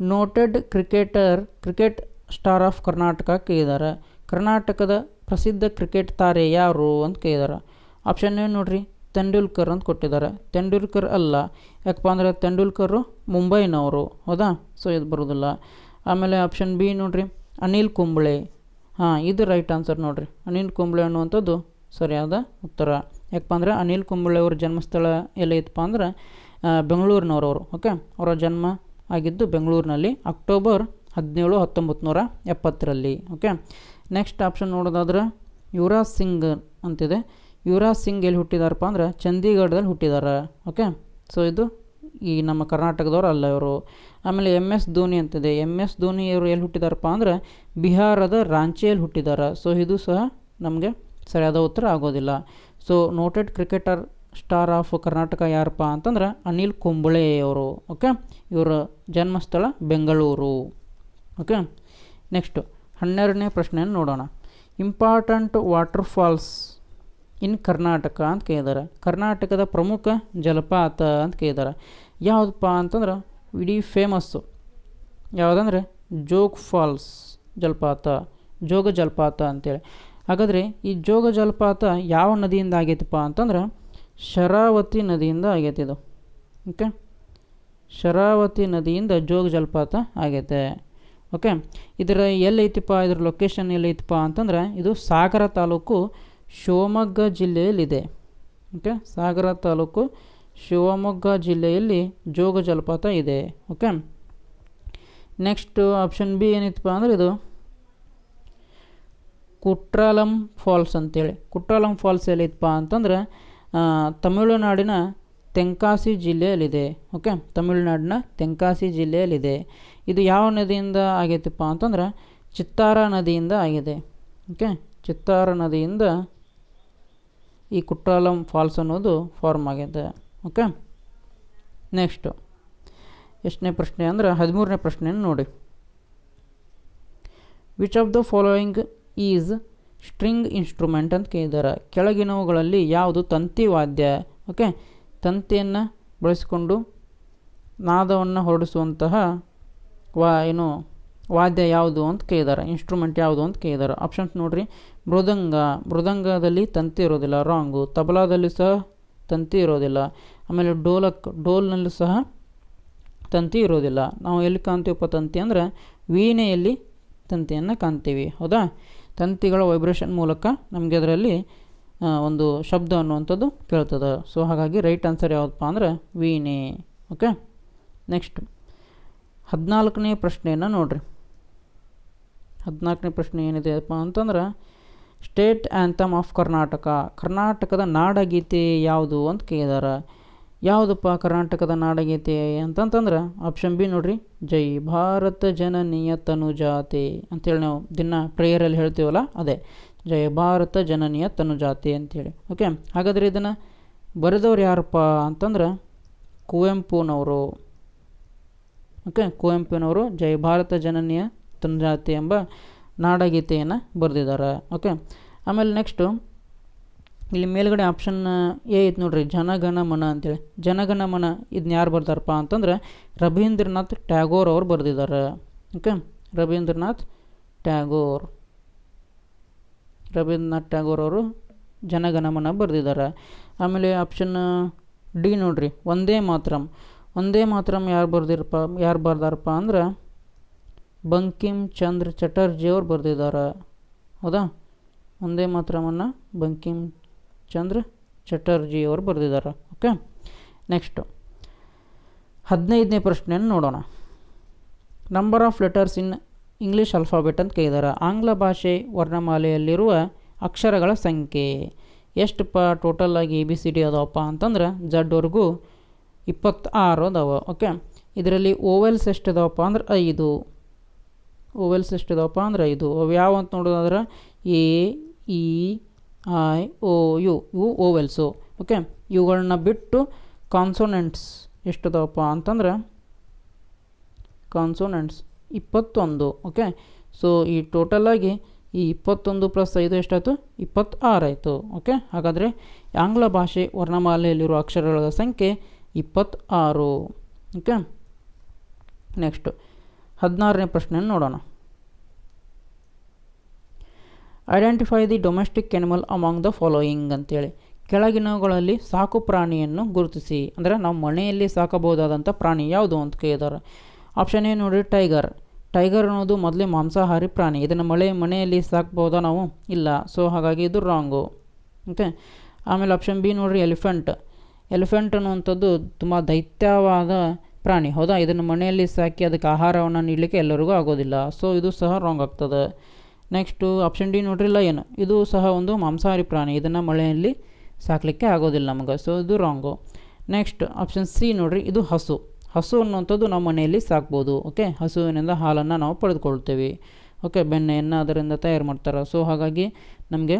Noted cricketer cricket star of Karnataka ಕೇಳಿದ್ದಾರೆ ಕರ್ನಾಟಕದ ಪ್ರಸಿದ್ಧ ಕ್ರಿಕೆಟ್ ತಾರೆ ಯಾರು ಅಂತ ಕೇಳಿದ್ದಾರೆ ಆಪ್ಷನ್ ಏನು ನೋಡ್ರಿ. ತೆಂಡೂಲ್ಕರ್ ಅಂತ ಕೊಟ್ಟಿದ್ದಾರೆ. ತೆಂಡೂಲ್ಕರ್ ಅಲ್ಲ. ಯಾಕಪ್ಪ ಅಂದರೆ ತೆಂಡೂಲ್ಕರು ಮುಂಬೈನವರು. ಹೌದಾ? ಸೊ ಇದು ಬರೋದಿಲ್ಲ. ಆಮೇಲೆ ಆಪ್ಷನ್ ಬಿ ನೋಡ್ರಿ. ಅನಿಲ್ ಕುಂಬ್ಳೆ. ಹಾಂ, ಇದು ರೈಟ್ ಆನ್ಸರ್ ನೋಡ್ರಿ. ಅನಿಲ್ ಕುಂಬ್ಳೆ ಅನ್ನುವಂಥದ್ದು ಸರಿಯಾದ ಉತ್ತರ. ಯಾಕಪ್ಪ ಅಂದ್ರೆ ಅನಿಲ್ ಕುಂಬ್ಳೆ ಅವ್ರ ಜನ್ಮಸ್ಥಳ ಎಲ್ಲ ಇತ್ತಪ್ಪ ಅಂದ್ರೆ ಬೆಂಗಳೂರಿನವ್ರವರು ಓಕೆ ಅವರ ಜನ್ಮ ಆಗಿದ್ದು ಬೆಂಗಳೂರಿನಲ್ಲಿ ಅಕ್ಟೋಬರ್ ಹದಿನೇಳು ಹತ್ತೊಂಬತ್ತು ನೂರ ಎಪ್ಪತ್ತರಲ್ಲಿ ಓಕೆ ನೆಕ್ಸ್ಟ್ ಆಪ್ಷನ್ ನೋಡೋದಾದ್ರೆ ಯುವರಾಜ್ ಸಿಂಗ್ ಅಂತಿದೆ. ಯುವರಾಜ್ ಸಿಂಗ್ ಎಲ್ಲಿ ಹುಟ್ಟಿದಾರಪ್ಪ ಅಂದ್ರೆ ಚಂಡೀಗಢದಲ್ಲಿ ಹುಟ್ಟಿದ್ದಾರೆ ಓಕೆ ಸೊ ಇದು ಈ ನಮ್ಮ ಕರ್ನಾಟಕದವ್ರು ಅಲ್ಲ ಇವರು. ಆಮೇಲೆ ಎಂ ಎಸ್ ಧೋನಿ ಅಂತಿದೆ. ಎಂ ಎಸ್ ಧೋನಿ ಇವರು ಎಲ್ಲಿ ಹುಟ್ಟಿದಾರಪ್ಪ ಅಂದ್ರೆ ಬಿಹಾರದ ರಾಂಚಿಯಲ್ಲಿ ಹುಟ್ಟಿದ್ದಾರೆ ಸೊ ಇದು ಸಹ ನಮಗೆ ಸರಿಯಾದ ಉತ್ತರ ಆಗೋದಿಲ್ಲ. So noted cricketer star of Karnataka ಯಾರಪ್ಪ ಅಂತಂದ್ರೆ ಅನಿಲ್ ಕುಂಬಳೆಯವರು ಓಕೆ? ಇವರ ಜನ್ಮಸ್ಥಳ ಬೆಂಗಳೂರು. ಓಕೆ? ನೆಕ್ಸ್ಟು ಹನ್ನೆರಡನೇ ಪ್ರಶ್ನೆಯನ್ನು ನೋಡೋಣ. Important water falls in Karnataka ಅಂತ ಕೇಳಿದ್ದಾರೆ ಕರ್ನಾಟಕದ ಪ್ರಮುಖ ಜಲಪಾತ ಅಂತ ಕೇಳಿದ್ದಾರೆ ಯಾವುದಪ್ಪ ಅಂತಂದ್ರೆ ಇಡೀ ಫೇಮಸ್ಸು ಯಾವುದಂದ್ರೆ ಜೋಗ್ ಫಾಲ್ಸ್ ಜಲಪಾತ, ಜೋಗ ಜಲಪಾತ ಅಂತೇಳಿ. ಹಾಗಾದರೆ ಈ ಜೋಗ ಜಲಪಾತ ಯಾವ ನದಿಯಿಂದ ಆಗೈತಪ್ಪ ಅಂತಂದ್ರೆ ಶರಾವತಿ ನದಿಯಿಂದ ಆಗೈತೆ ಇದು. ಓಕೆ? ಶರಾವತಿ ನದಿಯಿಂದ ಜೋಗ ಜಲಪಾತ ಆಗೈತೆ. ಓಕೆ? ಇದರ ಎಲ್ಲೈತಿಪ್ಪ, ಇದರ ಲೊಕೇಶನ್ ಎಲ್ಲೈತಪ್ಪ ಅಂತಂದ್ರೆ ಇದು ಸಾಗರ ತಾಲೂಕು ಶಿವಮೊಗ್ಗ ಜಿಲ್ಲೆಯಲ್ಲಿದೆ. ಓಕೆ? ಸಾಗರ ತಾಲೂಕು ಶಿವಮೊಗ್ಗ ಜಿಲ್ಲೆಯಲ್ಲಿ ಜೋಗ ಜಲಪಾತ ಇದೆ. ಓಕೆ? ನೆಕ್ಸ್ಟ್ ಆಪ್ಷನ್ ಬಿ ಏನಿತ್ತಪ್ಪ ಅಂದ್ರೆ ಇದು ಕುಟ್ರಾಲಂ ಫಾಲ್ಸ್ ಅಂತೇಳಿ. ಕುಟ್ರಾಲಂ ಫಾಲ್ಸ್ ಎಲ್ಲಿತ್ತಪ್ಪ ಅಂತಂದ್ರೆ ತಮಿಳುನಾಡಿನ ತೆಂಕಾಸಿ ಜಿಲ್ಲೆಯಲ್ಲಿದೆ. ಓಕೆ? ತಮಿಳುನಾಡಿನ ತೆಂಕಾಸಿ ಜಿಲ್ಲೆಯಲ್ಲಿದೆ. ಇದು ಯಾವ ನದಿಯಿಂದ ಆಗೈತಪ್ಪ ಅಂತಂದ್ರೆ ಚಿತ್ತಾರ ನದಿಯಿಂದ ಆಗಿದೆ. ಓಕೆ? ಚಿತ್ತಾರ ನದಿಯಿಂದ ಈ ಕುಟ್ಟಾಲಂ ಫಾಲ್ಸ್ ಅನ್ನೋದು ಫಾರ್ಮ್ ಆಗಿದೆ. ಓಕೆ ನೆಕ್ಸ್ಟು ಎಷ್ಟನೇ ಪ್ರಶ್ನೆ ಅಂದ್ರೆ ಹದಿಮೂರನೇ ಪ್ರಶ್ನೆಯನ್ನು ನೋಡಿ. Which of the following is string instrument ಅಂತ ಕೇಳಿದ್ದಾರೆ. ಕೆಳಗಿನವುಗಳಲ್ಲಿ ಯಾವುದು ತಂತಿ ವಾದ್ಯ? ಓಕೆ ತಂತಿಯನ್ನು ಬಳಸಿಕೊಂಡು ನಾದವನ್ನು ಹೊರಡಿಸುವಂತಹ ವಾ ಏನು ವಾದ್ಯ ಯಾವುದು ಅಂತ ಕೇಳಿದ್ದಾರೆ. ಇನ್ಸ್ಟ್ರೂಮೆಂಟ್ ಯಾವುದು ಅಂತ ಕೇಳಿದ್ದಾರೆ. ಆಪ್ಷನ್ಸ್ ನೋಡಿರಿ. ಮೃದಂಗ. ಮೃದಂಗದಲ್ಲಿ ತಂತಿ ಇರೋದಿಲ್ಲ. ರಾಂಗು ತಬಲಾದಲ್ಲಿ ಸಹ ತಂತಿ ಇರೋದಿಲ್ಲ. ಆಮೇಲೆ ಡೋಲಕ್, ಡೋಲ್ನಲ್ಲೂ ಸಹ ತಂತಿ ಇರೋದಿಲ್ಲ. ನಾವು ಎಲ್ಲಿ ಕಾಣ್ತೀವಪ್ಪ ತಂತಿ ಅಂದರೆ ವೀಣೆಯಲ್ಲಿ ತಂತಿಯನ್ನು ಕಾಣ್ತೀವಿ. ಹೌದಾ? ತಂತಿಗಳ ವೈಬ್ರೇಷನ್ ಮೂಲಕ ನಮಗೆ ಅದರಲ್ಲಿ ಒಂದು ಶಬ್ದ ಅನ್ನುವಂಥದ್ದು ಕೇಳ್ತದೆ. ಸೊ ಹಾಗಾಗಿ ರೈಟ್ ಆನ್ಸರ್ ಯಾವುದಪ್ಪ ಅಂದ್ರೆ ವೀಣೆ. ಓಕೆ ನೆಕ್ಸ್ಟ್ ಹದಿನಾಲ್ಕನೇ ಪ್ರಶ್ನೆಯನ್ನು ನೋಡಿರಿ. ಹದಿನಾಲ್ಕನೇ ಪ್ರಶ್ನೆ ಏನಿದೆಯಪ್ಪ ಅಂತಂದ್ರೆ ಸ್ಟೇಟ್ ಆ್ಯಂಥಮ್ ಆಫ್ ಕರ್ನಾಟಕ. ಕರ್ನಾಟಕದ ನಾಡಗೀತೆ ಯಾವುದು ಅಂತ ಕೇಳಿದಾರೆ. ಯಾವುದಪ್ಪ ಕರ್ನಾಟಕದ ನಾಡಗೀತೆ ಅಂತಂತಂದ್ರೆ ಆಪ್ಷನ್ ಬಿ ನೋಡ್ರಿ. ಜೈ ಭಾರತ ಜನನೀಯ ತನುಜಾತೆ ಅಂತೇಳಿ ನಾವು ದಿನ ಪ್ರೇಯರಲ್ಲಿ ಹೇಳ್ತೀವಲ್ಲ ಅದೇ. ಜಯ ಭಾರತ ಜನನೀಯ ತನುಜಾತೆ ಅಂತೇಳಿ. ಓಕೆ ಹಾಗಾದರೆ ಇದನ್ನು ಬರೆದವ್ರು ಯಾರಪ್ಪ ಅಂತಂದ್ರೆ ಕುವೆಂಪುನವರು. ಓಕೆ ಕುವೆಂಪುನವರು ಜಯ ಭಾರತ ಜನನಿಯ ತನುಜಾತಿ ಎಂಬ ನಾಡಗೀತೆಯನ್ನು ಬರೆದಿದ್ದಾರೆ. ಓಕೆ ಆಮೇಲೆ ನೆಕ್ಸ್ಟು ಇಲ್ಲಿ ಮೇಲ್ಗಡೆ ಆಪ್ಷನ್ ಏ ಐತೆ ನೋಡ್ರಿ ಜನಗಣ ಮನ ಅಂತೇಳಿ. ಜನಗಣ ಮನ ಇದನ್ನ ಯಾರು ಬರ್ದಾರಪ್ಪ ಅಂತಂದ್ರೆ ರವೀಂದ್ರನಾಥ್ ಟ್ಯಾಗೋರ್ ಅವರು ಬರೆದಿದ್ದಾರೆ. ಓಕೆ ರವೀಂದ್ರನಾಥ್ ಟ್ಯಾಗೋರ್. ರವೀಂದ್ರನಾಥ್ ಟ್ಯಾಗೋರ್ ಅವರು ಜನಗಣಮನ ಬರೆದಿದ್ದಾರೆ. ಆಮೇಲೆ ಆಪ್ಷನ್ ಡಿ ನೋಡ್ರಿ, ಒಂದೇ ಮಾತ್ರಂ. ಒಂದೇ ಮಾತ್ರಂ ಯಾರು ಬರ್ದಿರಪ್ಪ, ಯಾರು ಬರ್ದಾರಪ್ಪ ಅಂದ್ರೆ ಬಂಕಿಮ್ ಚಂದ್ರ ಚಟರ್ಜಿ ಅವ್ರು ಬರೆದಿದ್ದಾರೆ ಹೌದಾ? ಒಂದೇ ಮಾತ್ರವನ್ನು ಬಂಕಿಮ್ ಚಂದ್ರ ಚಟರ್ಜಿ ಅವರು ಬರೆದಿದ್ದಾರೆ ಓಕೆ? ನೆಕ್ಸ್ಟು. ಹದಿನೈದನೇ ಪ್ರಶ್ನೆಯನ್ನು ನೋಡೋಣ. Number of letters in English alphabet ಅಂತ ಕೇಳಿದ್ದಾರೆ ಆಂಗ್ಲ ಭಾಷೆ ವರ್ಣಮಾಲೆಯಲ್ಲಿರುವ ಅಕ್ಷರಗಳ ಸಂಖ್ಯೆ. ಎಷ್ಟು ಪ ಟೋಟಲ್ ಆಗಿ ಎ ಬಿ ಸಿ ಡಿ ಅದಾವಪ್ಪ ಅಂತಂದ್ರೆ ಜಡ್ವರೆಗೂ ಇಪ್ಪತ್ತಾರು ಅದಾವ. ಓಕೆ? ಇದರಲ್ಲಿ ಓವೆಲ್ಸ್ ಎಷ್ಟು ಅದಾವಪ್ಪ ಅಂದ್ರೆ ಐದು. ಓವೆಲ್ಸ್ ಎಷ್ಟು ಅದಾವಪ್ಪ ಅಂದ್ರೆ ಐದು ಅವು ಯಾವ ಅಂತ ನೋಡೋದಾದ್ರೆ A, E, I, O, U. ಇವು ಓವೆಲ್ಸು. ಓಕೆ? ಇವುಗಳನ್ನ ಬಿಟ್ಟು ಕಾನ್ಸೋನೆಂಟ್ಸ್ ಎಷ್ಟಿದಾವಪ್ಪ ಅಂತಂದ್ರೆ ಕಾನ್ಸೋನೆಂಟ್ಸ್ ಇಪ್ಪತ್ತೊಂದು. ಓಕೆ? ಸೊ, ಈ ಟೋಟಲಾಗಿ ಈ ಇಪ್ಪತ್ತೊಂದು ಪ್ಲಸ್ ಐದು ಎಷ್ಟಾಯಿತು? ಇಪ್ಪತ್ತಾರು ಆಯಿತು. ಓಕೆ? ಹಾಗಾದರೆ ಆಂಗ್ಲ ಭಾಷೆ ವರ್ಣಮಾಲೆಯಲ್ಲಿರುವ ಅಕ್ಷರಗಳ ಸಂಖ್ಯೆ ಇಪ್ಪತ್ತಾರು. ಓಕೆ? ನೆಕ್ಸ್ಟು. ಹದಿನಾರನೇ ಪ್ರಶ್ನೆಯನ್ನು ನೋಡೋಣ. Identify the domestic animal among the following ಅಂತೇಳಿ. ಕೆಳಗಿನವುಗಳಲ್ಲಿ ಸಾಕು ಪ್ರಾಣಿಯನ್ನು ಗುರುತಿಸಿ. ಅಂದರೆ ನಾವು ಮನೆಯಲ್ಲಿ ಸಾಕಬಹುದಾದಂಥ ಪ್ರಾಣಿ ಯಾವುದು ಅಂತ ಕೇಳಿದಾರೆ ಆಪ್ಷನ್ ಎ ನೋಡಿ ಟೈಗರ್ ಟೈಗರ್ ಅನ್ನೋದು ಮೊದಲೇ ಮಾಂಸಾಹಾರಿ ಪ್ರಾಣಿ. ಇದನ್ನು ಮಳೆ, ಮನೆಯಲ್ಲಿ ಸಾಕ್ಬೋದಾ ನಾವು? ಇಲ್ಲ. ಸೊ ಹಾಗಾಗಿ ಇದು ರಾಂಗು ಓಕೆ ಆಮೇಲೆ ಆಪ್ಷನ್ ಬಿ ನೋಡಿರಿ ಎಲಿಫೆಂಟ್ ಎಲಿಫೆಂಟ್ ಅನ್ನುವಂಥದ್ದು ತುಂಬ ದೈತ್ಯವಾದ ಪ್ರಾಣಿ. ಹೌದಾ? ಇದನ್ನು ಮನೆಯಲ್ಲಿ ಸಾಕಿ ಅದಕ್ಕೆ ಆಹಾರವನ್ನು ನೀಡಲಿಕ್ಕೆ ಎಲ್ಲರಿಗೂ ಆಗೋದಿಲ್ಲ. ಸೊ ಇದು ಸಹ ರಾಂಗ್ ಆಗ್ತದೆ. ನೆಕ್ಸ್ಟು ಆಪ್ಷನ್ ಡಿ ನೋಡ್ರಿ ಲಯನ್ ಇದು ಸಹ ಒಂದು ಮಾಂಸಾಹಾರಿ ಪ್ರಾಣಿ. ಇದನ್ನು ಮಳೆಯಲ್ಲಿ ಸಾಕಲಿಕ್ಕೆ ಆಗೋದಿಲ್ಲ ನಮಗೆ. ಸೊ ಇದು ರಾಂಗು ನೆಕ್ಸ್ಟ್ ಆಪ್ಷನ್ ಸಿ ನೋಡ್ರಿ. ಇದು ಹಸು. ಹಸು ಅನ್ನುವಂಥದ್ದು ನಾವು ಮನೆಯಲ್ಲಿ ಸಾಕ್ಬೋದು. ಓಕೆ ಹಸುವಿನಿಂದ ಹಾಲನ್ನು ನಾವು ಪಡೆದುಕೊಳ್ತೇವೆ. ಓಕೆ ಬೆಣ್ಣೆಯನ್ನು ಅದರಿಂದ ತಯಾರು ಮಾಡ್ತಾರೆ. ಸೊ ಹಾಗಾಗಿ ನಮಗೆ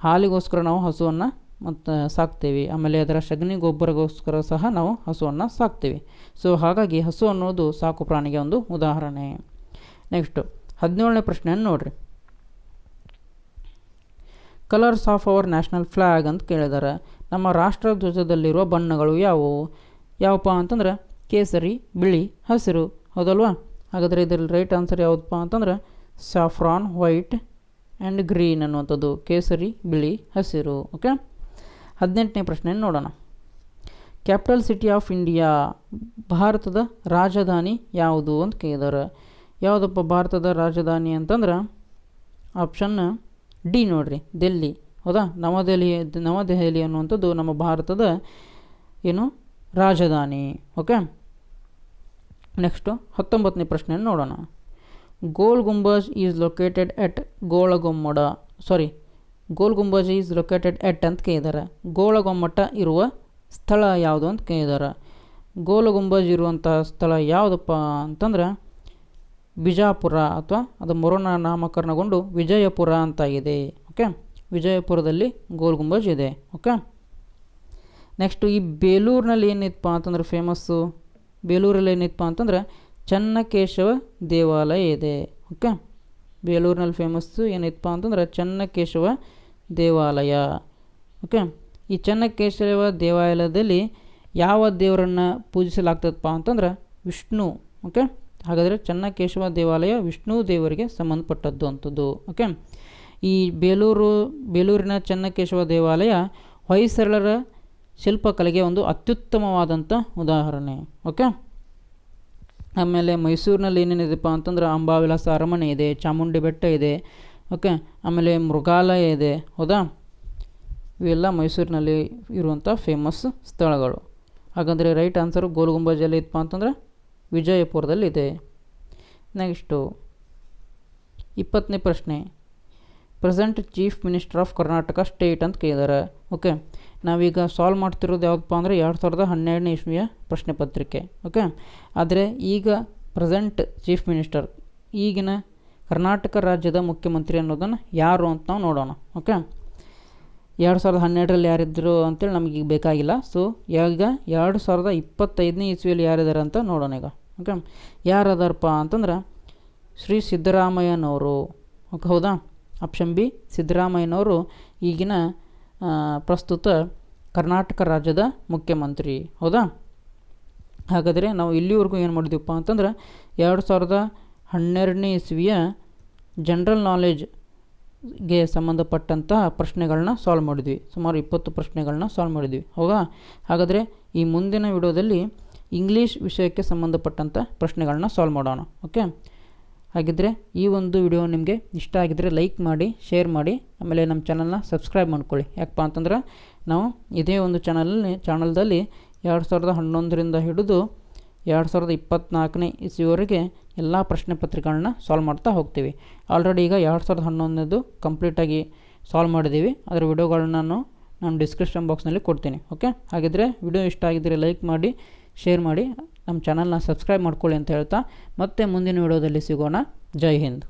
ಹಾಲಿಗೋಸ್ಕರ ನಾವು ಹಸುವನ್ನು ಮತ್ತು ಸಾಕ್ತೀವಿ. ಆಮೇಲೆ ಅದರ ಸಗಣಿ ಗೊಬ್ಬರಗೋಸ್ಕರ ಸಹ ನಾವು ಹಸುವನ್ನು ಸಾಕ್ತೀವಿ. ಸೊ ಹಾಗಾಗಿ ಹಸು ಅನ್ನೋದು ಸಾಕು ಪ್ರಾಣಿಗೆ ಒಂದು ಉದಾಹರಣೆ. ನೆಕ್ಸ್ಟು ಹದಿನೇಳನೇ ಪ್ರಶ್ನೆಯನ್ನು ನೋಡಿರಿ. Colours of our national flag ಅಂತ ಕೇಳಿದ್ದಾರೆ ನಮ್ಮ ರಾಷ್ಟ್ರ ಧ್ವಜದಲ್ಲಿರುವ ಬಣ್ಣಗಳು ಯಾವುವು? ಯಾವಪ್ಪ ಅಂತಂದ್ರೆ, ಕೇಸರಿ, ಬಿಳಿ, ಹಸಿರು. ಹೌದಲ್ವಾ? ಹಾಗಾದರೆ ಇದರಲ್ಲಿ ರೈಟ್ ಆನ್ಸರ್ ಯಾವುದಪ್ಪ ಅಂತಂದ್ರೆ ಸಾಫ್ರಾನ್ ವೈಟ್ ಆ್ಯಂಡ್ ಗ್ರೀನ್ ಅನ್ನುವಂಥದ್ದು. ಕೇಸರಿ, ಬಿಳಿ, ಹಸಿರು. ಓಕೆ ಹದಿನೆಂಟನೇ ಪ್ರಶ್ನೆಯನ್ನು ನೋಡೋಣ. ಕ್ಯಾಪಿಟಲ್ ಸಿಟಿ ಆಫ್ ಇಂಡಿಯಾ, ಭಾರತದ ರಾಜಧಾನಿ ಯಾವುದು ಅಂತ ಕೇಳಿದ್ದಾರೆ ಯಾವುದಪ್ಪ ಭಾರತದ ರಾಜಧಾನಿ ಅಂತಂದ್ರೆ ಆಪ್ಷನ್ ಡಿ ನೋಡ್ರಿ, ದೆಲ್ಲಿ. ಹೌದಾ? ನವದೆಹಲಿ ನವದೆಹಲಿ ಅನ್ನುವಂಥದ್ದು ನಮ್ಮ ಭಾರತದ ಏನು, ರಾಜಧಾನಿ. ಓಕೆ? ನೆಕ್ಸ್ಟು ಹತ್ತೊಂಬತ್ತನೇ ಪ್ರಶ್ನೆಯನ್ನು ನೋಡೋಣ. Gol Gumbaz is located at ಗೋಳಗೊಮ್ಮಡ. Sorry Gol Gumbaz is located at ಅಂತ ಕೇಳಿದ್ದಾರೆ ಗೋಳಗೊಮ್ಮಟ ಇರುವ ಸ್ಥಳ ಯಾವುದು ಅಂತ ಕೇಳಿದ್ದಾರೆ ಗೋಲ ಗುಂಬಜ್ ಇರುವಂಥ ಸ್ಥಳ ಯಾವುದಪ್ಪ ಅಂತಂದ್ರೆ ಬಿಜಾಪುರ ಅಥವಾ ಅದು ಮೊರನ ನಾಮಕರಣಗೊಂಡು ವಿಜಯಪುರ ಅಂತಾಗಿದೆ. ಓಕೆ? ವಿಜಯಪುರದಲ್ಲಿ ಗೋಲ್ ಗುಂಬಜ್ ಇದೆ. ಓಕೆ? ನೆಕ್ಸ್ಟು ಈ ಬೇಲೂರಿನಲ್ಲಿ ಏನಿತ್ತಪ್ಪ ಅಂತಂದ್ರೆ ಫೇಮಸ್ಸು ಬೇಲೂರಲ್ಲಿ ಏನಿತ್ತಪ್ಪ ಅಂತಂದ್ರೆ ಚನ್ನಕೇಶವ ದೇವಾಲಯ ಇದೆ. ಓಕೆ? ಬೇಲೂರಿನಲ್ಲಿ ಫೇಮಸ್ಸು ಏನಿತ್ತಪ್ಪ ಅಂತಂದ್ರೆ ಚನ್ನಕೇಶವ ದೇವಾಲಯ. ಓಕೆ ಈ ಚನ್ನಕೇಶವ ದೇವಾಲಯದಲ್ಲಿ ಯಾವ ದೇವರನ್ನು ಪೂಜಿಸಲಾಗ್ತದಪ್ಪ ಅಂತಂದ್ರೆ ವಿಷ್ಣು. ಓಕೆ ಹಾಗಾದರೆ ಚನ್ನಕೇಶವ ದೇವಾಲಯ ವಿಷ್ಣು ದೇವರಿಗೆ ಸಂಬಂಧಪಟ್ಟದ್ದು ಅಂಥದ್ದು. ಓಕೆ ಈ ಬೇಲೂರು, ಬೇಲೂರಿನ ಚನ್ನಕೇಶವ ದೇವಾಲಯ ಹೊಯ್ಸಳರ ಶಿಲ್ಪಕಲೆಗೆ ಒಂದು ಅತ್ಯುತ್ತಮವಾದಂಥ ಉದಾಹರಣೆ. ಓಕೆ ಆಮೇಲೆ ಮೈಸೂರಿನಲ್ಲಿ ಏನೇನಿದೆಪ್ಪ ಅಂತಂದ್ರೆ ಅಂಬಾವಿಲಾಸ ಅರಮನೆ ಇದೆ ಚಾಮುಂಡಿ ಬೆಟ್ಟ ಇದೆ ಓಕೆ ಆಮೇಲೆ ಮೃಗಾಲಯ ಇದೆ. ಹೌದಾ? ಇವೆಲ್ಲ ಮೈಸೂರಿನಲ್ಲಿ ಇರುವಂಥ ಫೇಮಸ್ ಸ್ಥಳಗಳು. ಹಾಗಂದರೆ ರೈಟ್ ಆನ್ಸರು ಗೋಲ್ ಗುಂಬಜಲ್ಲಿ ಇತ್ತಪ್ಪ ಅಂತಂದರೆ ವಿಜಯಪುರದಲ್ಲಿದೆ. ನೆಕ್ಸ್ಟು ಇಪ್ಪತ್ತನೇ ಪ್ರಶ್ನೆ. Present chief minister of Karnataka state ಅಂತ ಕೇಳಿದ್ದಾರೆ ಓಕೆ ನಾವೀಗ ಸಾಲ್ವ್ ಮಾಡ್ತಿರೋದು ಯಾವುದಪ್ಪ ಅಂದರೆ ಎರಡು ಸಾವಿರದ ಹನ್ನೆರಡನೇ ಇಸ್ವಿಯ ಪ್ರಶ್ನೆ ಪತ್ರಿಕೆ. ಓಕೆ ಆದರೆ ಈಗ ಪ್ರೆಸೆಂಟ್ ಚೀಫ್ ಮಿನಿಸ್ಟರ್ ಈಗಿನ ಕರ್ನಾಟಕ ರಾಜ್ಯದ ಮುಖ್ಯಮಂತ್ರಿ ಅನ್ನೋದನ್ನು ಯಾರು ಅಂತ ನಾವು ನೋಡೋಣ ಓಕೆ ಎರಡು ಸಾವಿರದ ಹನ್ನೆರಡರಲ್ಲಿ ಯಾರಿದ್ದರು ಅಂತೇಳಿ ನಮಗೆ ಈಗ ಬೇಕಾಗಿಲ್ಲ. ಸೊ ಈಗ ಎರಡು ಸಾವಿರದ ಇಪ್ಪತ್ತೈದನೇ ಇಸ್ವಿಯಲ್ಲಿ ಯಾರಿದ್ದಾರೆ ಅಂತ ನೋಡೋಣ ಈಗ ಓಕೆ ಯಾರು ಅದಾರಪ್ಪ ಅಂತಂದ್ರೆ ಶ್ರೀ ಸಿದ್ದರಾಮಯ್ಯನವರು ಓಕೆ ಹೌದಾ? ಆಪ್ಷನ್ ಬಿ ಸಿದ್ದರಾಮಯ್ಯನವರು ಈಗಿನ ಪ್ರಸ್ತುತ ಕರ್ನಾಟಕ ರಾಜ್ಯದ ಮುಖ್ಯಮಂತ್ರಿ, ಹೌದಾ? ಹಾಗಾದರೆ ನಾವು ಇಲ್ಲಿವರೆಗೂ ಏನು ಮಾಡಿದ್ವಿಪ್ಪ ಅಂತಂದ್ರೆ ಎರಡು ಸಾವಿರದ ಹನ್ನೆರಡನೇ ಇಸ್ವಿಯ ಜನ್ರಲ್ ನಾಲೆಜ್ಗೆ ಸಂಬಂಧಪಟ್ಟಂತಹ ಪ್ರಶ್ನೆಗಳನ್ನ ಸಾಲ್ವ್ ಮಾಡಿದ್ವಿ. ಸುಮಾರು ಇಪ್ಪತ್ತು ಪ್ರಶ್ನೆಗಳನ್ನ ಸಾಲ್ವ್ ಮಾಡಿದ್ವಿ. ಹೌದಾ? ಹಾಗಾದರೆ ಈ ಮುಂದಿನ ವಿಡಿಯೋದಲ್ಲಿ ಇಂಗ್ಲೀಷ್ ವಿಷಯಕ್ಕೆ ಸಂಬಂಧಪಟ್ಟಂಥ ಪ್ರಶ್ನೆಗಳನ್ನ ಸಾಲ್ವ್ ಮಾಡೋಣ. ಓಕೆ ಹಾಗಿದ್ದರೆ ಈ ಒಂದು ವಿಡಿಯೋ ನಿಮಗೆ ಇಷ್ಟ ಆಗಿದ್ದರೆ ಲೈಕ್ ಮಾಡಿ ಶೇರ್ ಮಾಡಿ, ಆಮೇಲೆ ನಮ್ಮ ಚಾನಲ್ನ ಸಬ್ಸ್ಕ್ರೈಬ್ ಮಾಡ್ಕೊಳ್ಳಿ. ಯಾಕಪ್ಪ ಅಂತಂದ್ರೆ ನಾವು ಇದೇ ಒಂದು ಚಾನಲಲ್ಲಿ ಚಾನಲ್ದಲ್ಲಿ ಎರಡು ಸಾವಿರದ ಹನ್ನೊಂದರಿಂದ ಹಿಡಿದು ಎರಡು ಸಾವಿರದ ಇಪ್ಪತ್ತ್ನಾಲ್ಕನೇ ಇಸ್ವಿವರೆಗೆ ಎಲ್ಲ ಪ್ರಶ್ನೆ ಪತ್ರಿಕೆಗಳನ್ನ ಸಾಲ್ವ್ ಮಾಡ್ತಾ ಹೋಗ್ತೀವಿ. ಆಲ್ರೆಡಿ ಈಗ ಎರಡು ಸಾವಿರದ ಹನ್ನೊಂದನೇದು ಕಂಪ್ಲೀಟಾಗಿ ಸಾಲ್ವ್ ಮಾಡಿದ್ದೀವಿ. ಅದರ ವಿಡಿಯೋಗಳನ್ನ ನಾನು ನಾನು ಡಿಸ್ಕ್ರಿಪ್ಷನ್ ಬಾಕ್ಸ್ನಲ್ಲಿ ಕೊಡ್ತೀನಿ ಓಕೆ ಹಾಗಿದ್ದರೆ ವಿಡಿಯೋ ಇಷ್ಟ ಆಗಿದ್ದರೆ ಲೈಕ್ ಮಾಡಿ ಶೇರ್ ಮಾಡಿ, ನಮ್ಮ ಚಾನಲ್ನ ಸಬ್ಸ್ಕ್ರೈಬ್ ಮಾಡ್ಕೊಳ್ಳಿ ಅಂತ ಹೇಳ್ತಾ ಮತ್ತೆ ಮುಂದಿನ ವಿಡಿಯೋದಲ್ಲಿ ಸಿಗೋಣ. ಜೈ ಹಿಂದ್.